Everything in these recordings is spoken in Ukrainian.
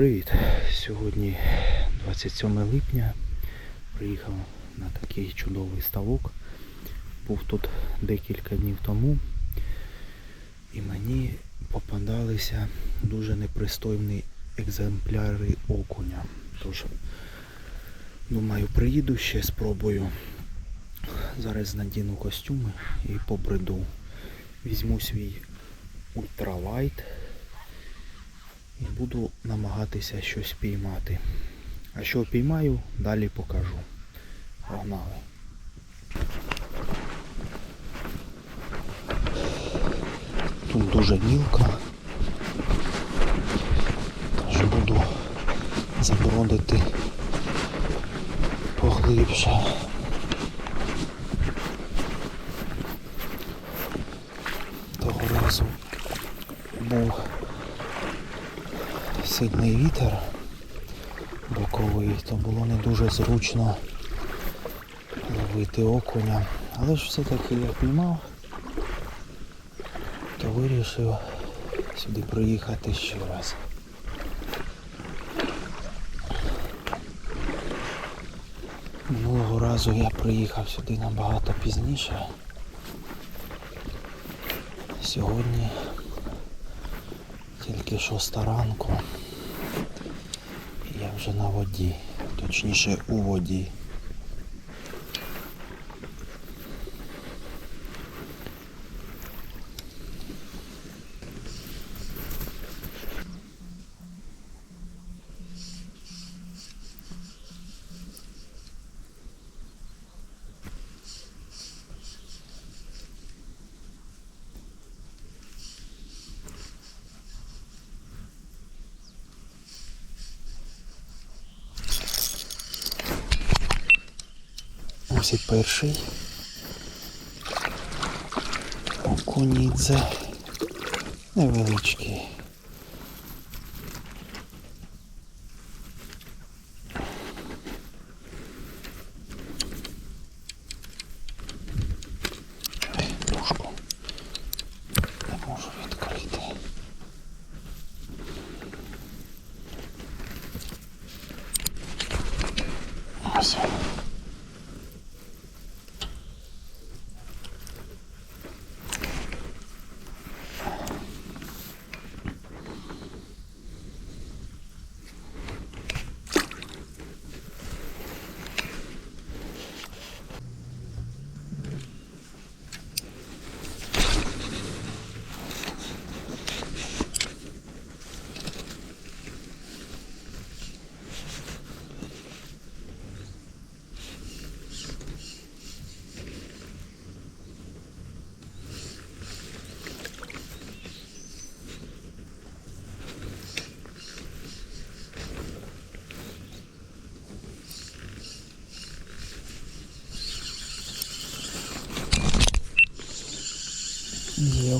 Привіт! Сьогодні 27 липня. Приїхав на такий чудовий ставок. Був тут декілька днів тому. І мені попадалися дуже непристойні екземпляри окуня. Тож, думаю, приїду ще спробую. Зараз надіну костюми і побреду. Візьму свій ультралайт і буду намагатися щось піймати. А що піймаю, далі покажу. Погнали. Тут дуже мілко. Тож буду забродити поглибше. Того разу був сильний вітер боковий, то було не дуже зручно ловити окуня. Але ж все-таки я піймав, то вирішив сюди приїхати ще раз. Минулого разу я приїхав сюди набагато пізніше. Сьогодні тільки шоста ранку. Вже на воді, точніше у воді. Ось і перший. Окунідзе. Невеличкий. Дужку. Не можу відкрити. Ось.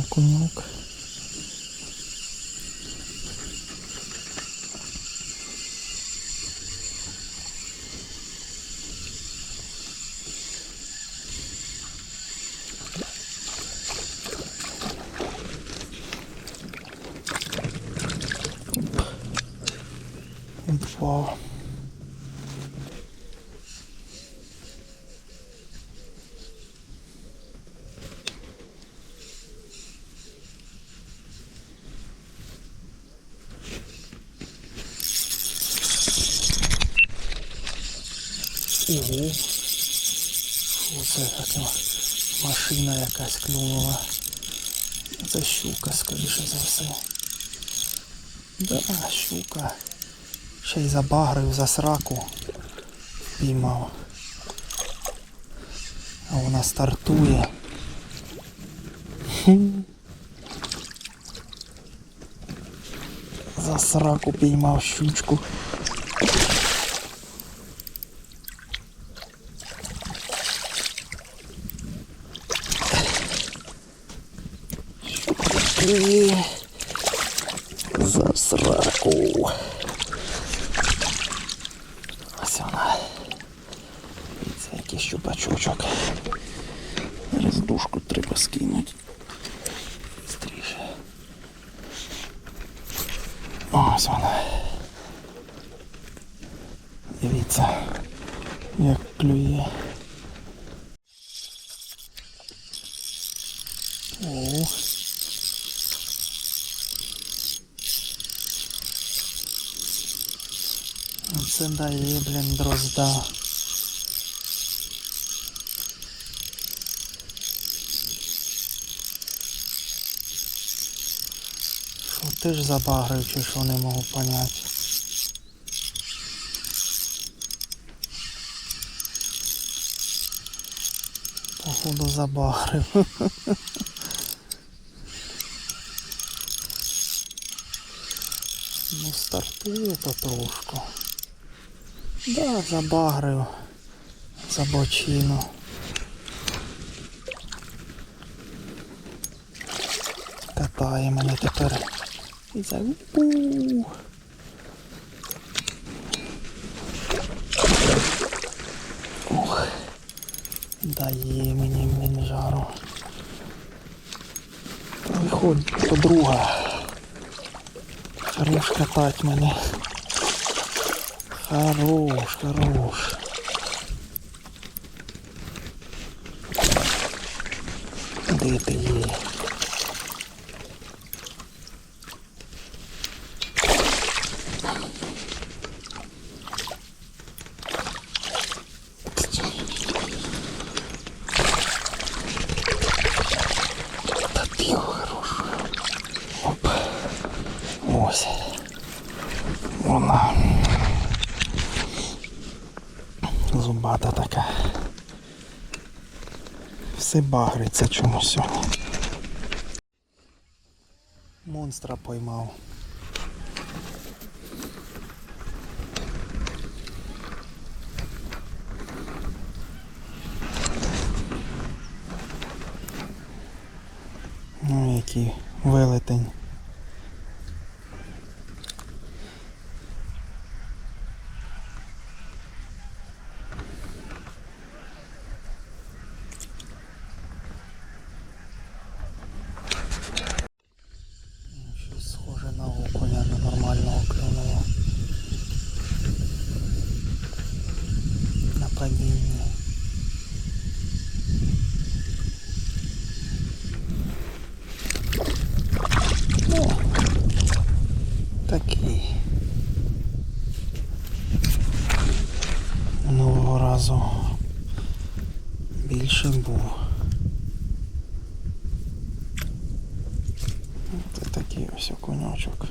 Є Така машина якась клюнула. Це щука, скоріше за все. Да, щука. Ще й забагрив за сраку. Піймав. А вона стартує. За сраку піймав щучку. Клює. За сраку. Ось вона. Це якийсь щупачочок. Зараз треба скинути. Стріше. Ось вона. Дивіться, як клює. Це дає, блін, дрозда. Що ти ж забагрив, чи що не можу поняти. Походу забагрив. Ну, стартує потрошку. Да, забагрив. За бочину. Катає мене тепер. І за. Ох. Дає мені мінжару. Виходь, подруга. Хорош катать мене. Хорош, хорош. Де ти є? Та тихо, хорош. Оп. Ось. Вона. Зубата така. Багриться чомусь сьогодні. Монстра поймав. Ну, який велетень. Щось схоже на окуня, на нормального клюнуло. На падінні. О, такий. Минулого разу більше був. Це такий ось окуньочок.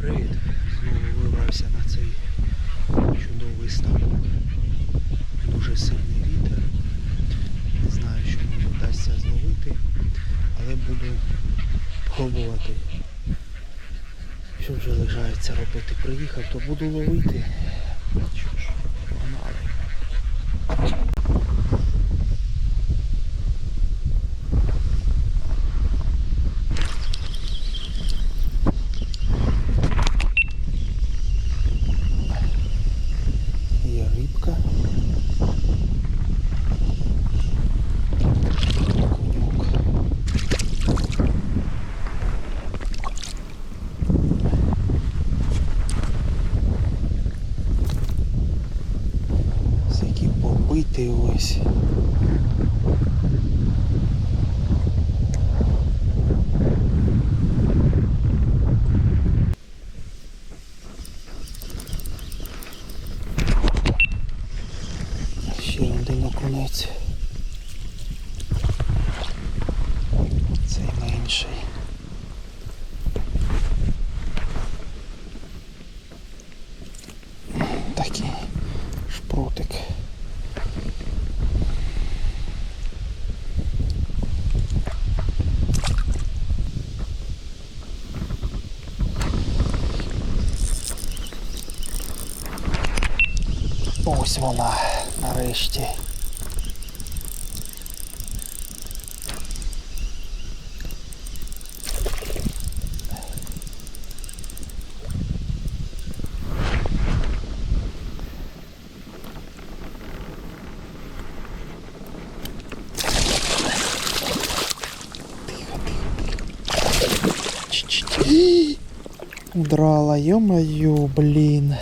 Привіт! Знову вибрався на цей чудовий ставок. Дуже сильний вітер. Не знаю, що мені вдасться зловити, але буду пробувати. Що вже робити? Приїхав, то буду ловити. Що ж, Ось вона нарешті. Удрала, ё-моё, блин.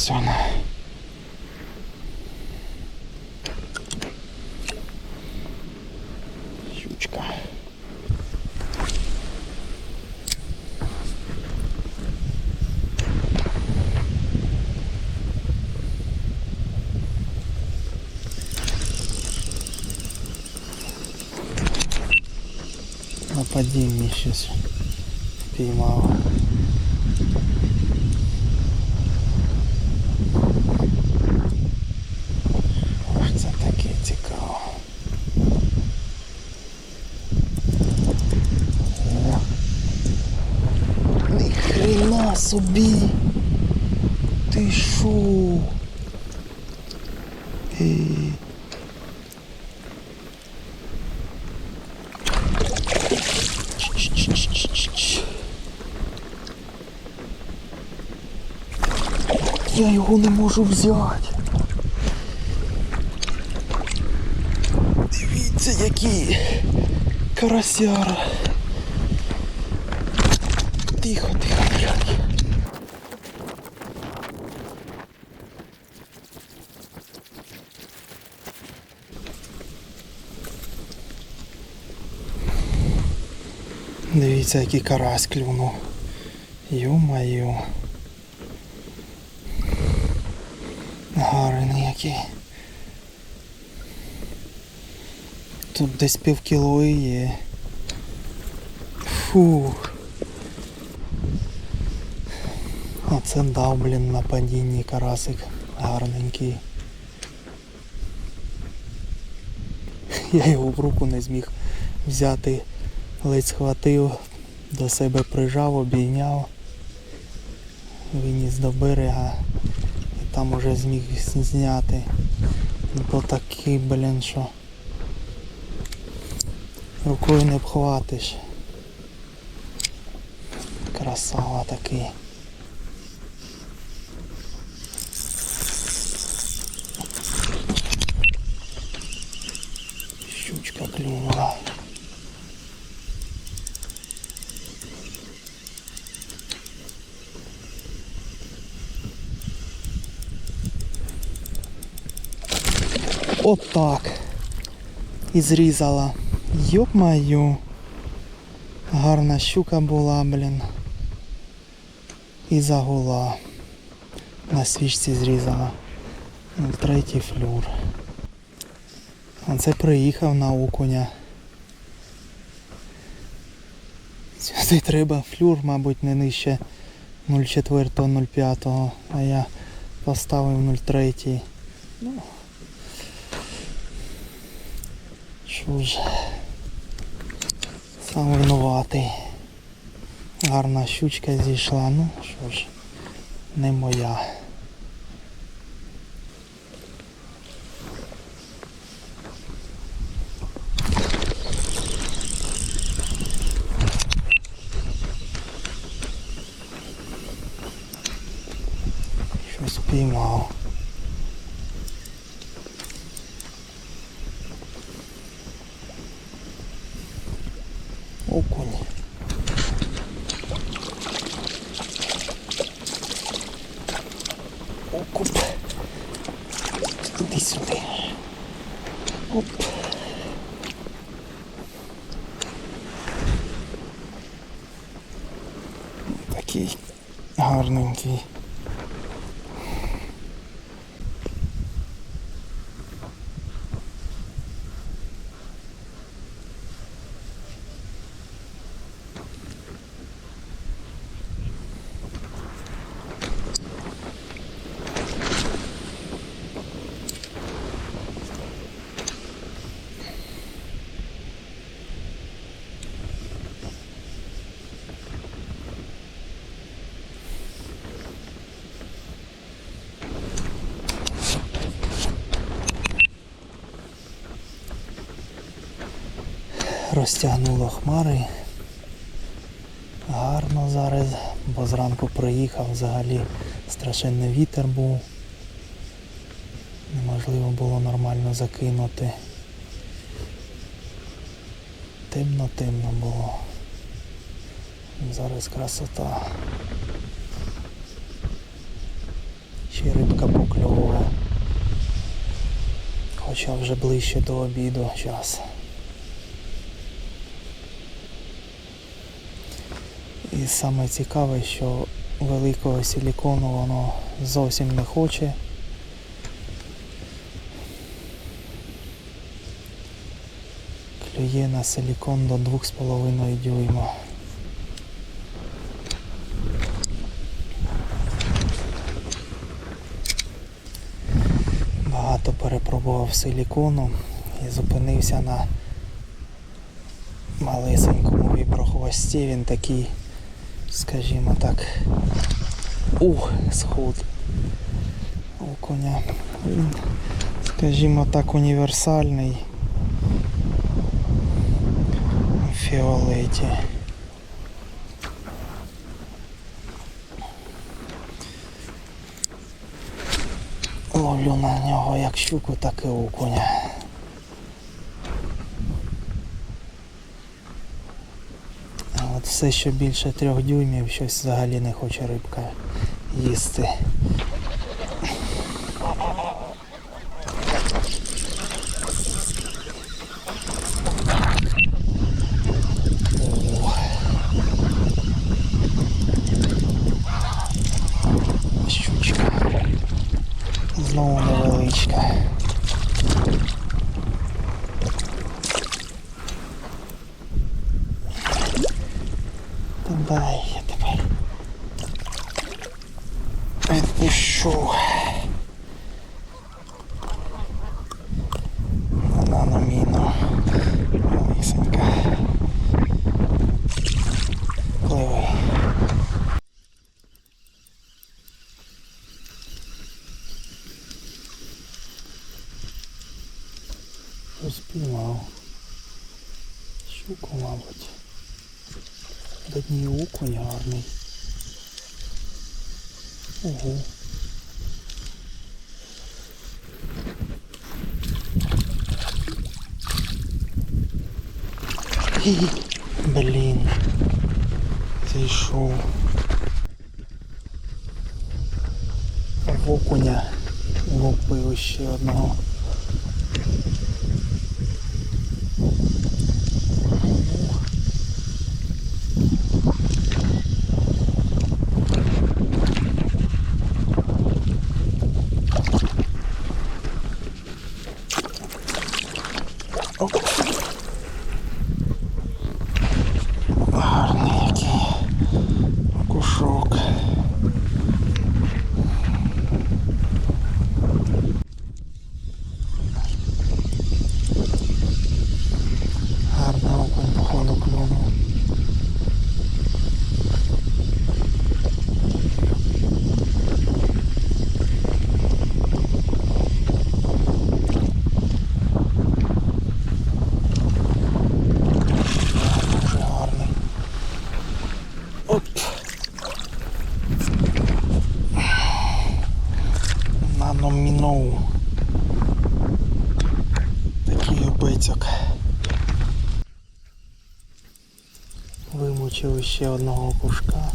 Ось вона. Щучка. На падінні щось піймала. Ось це таке цікаво. О. Ні хрена собі. Ти шо? Ч-ч-ч-ч-ч-ч. Я його не можу взяти. Дивіться, який карасяр. Тихо, тихо, тихо. Дивіться, який карась клюнув. Ю-маю. Гарний який. Тут десь пів кіло і є. Фух. Оце дав, блін, на падінні карасик гарненький. Я його в руку не зміг взяти, ледь схватив, до себе прижав, обійняв, виніс до берега і там уже зміг зняти. Бо такий, блін, що рукою не обхватиш. Красава такий. Щучка клюнула. Отак. І зрізала. Йоп-маю. Гарна щука була, блін. І загула. На свічці зрізала. Ну, Третій флюр. А це приїхав на окуня. Сюди треба флюр, мабуть, не нижче 0,4-0,5, а я поставив 0,3. Ну, що ж, сам винуватий. Гарна щучка зійшла, ну що ж, не моя. Щось піймав. Окунь. Окуп. Іди сюди. Оп. Такий гарненький. Розтягнуло хмари. Гарно зараз, бо зранку приїхав, взагалі страшенний вітер був. Неможливо було нормально закинути. Темно-темно було. Зараз красота. Ще рибка покльовувала. Хоча вже ближче до обіду час. І саме цікаве, що великого силікону воно зовсім не хоче. Клює на силікон до 2,5 дюйма. Багато перепробував силікону і зупинився на малесенькому віброхвості. Він такий, скажімо так, ух, сход окуня. Він, скажімо так, універсальний в фіолеті. Ловлю на нього як щуку, так і окуня. А от все, що більше трьох дюймів, щось взагалі не хоче рибка їсти. Розпіймав. Щуку, мабуть. Да дні окунь гарний. Ого. Блін. Зайшов. В окуня лупив ще одного. Оп. Гарний який кушок. Гарний окунь, походу, клюнув. Дуже гарний. Оп. Наномінов. Такий обицьок. Вимучив ще одного кушка.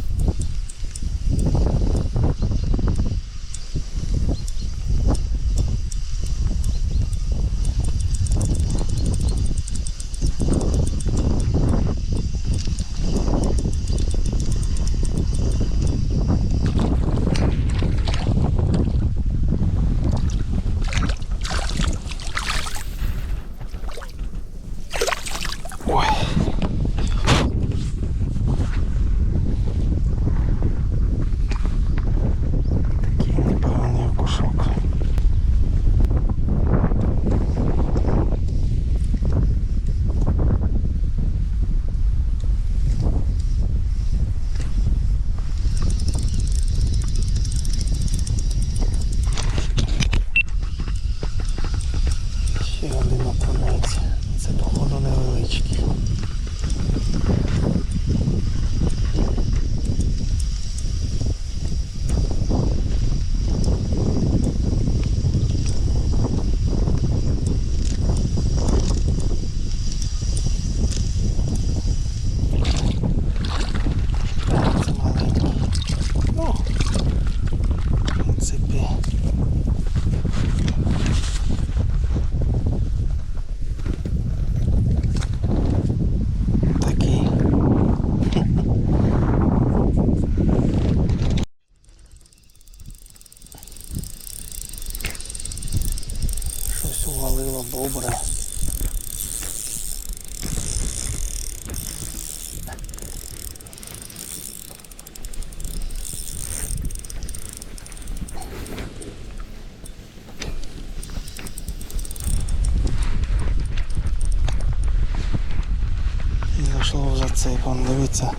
Зайшло в зацеп, дивиться,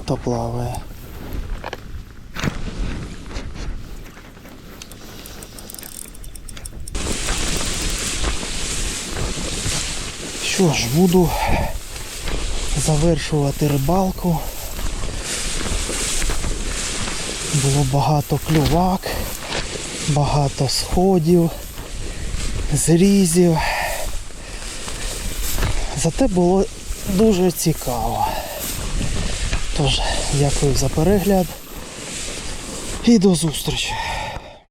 хто плаває. Що ж, буду завершувати рибалку. Було багато клювак, багато сходів, зрізів. Зате було дуже цікаво. Тож, дякую за перегляд і до зустрічі.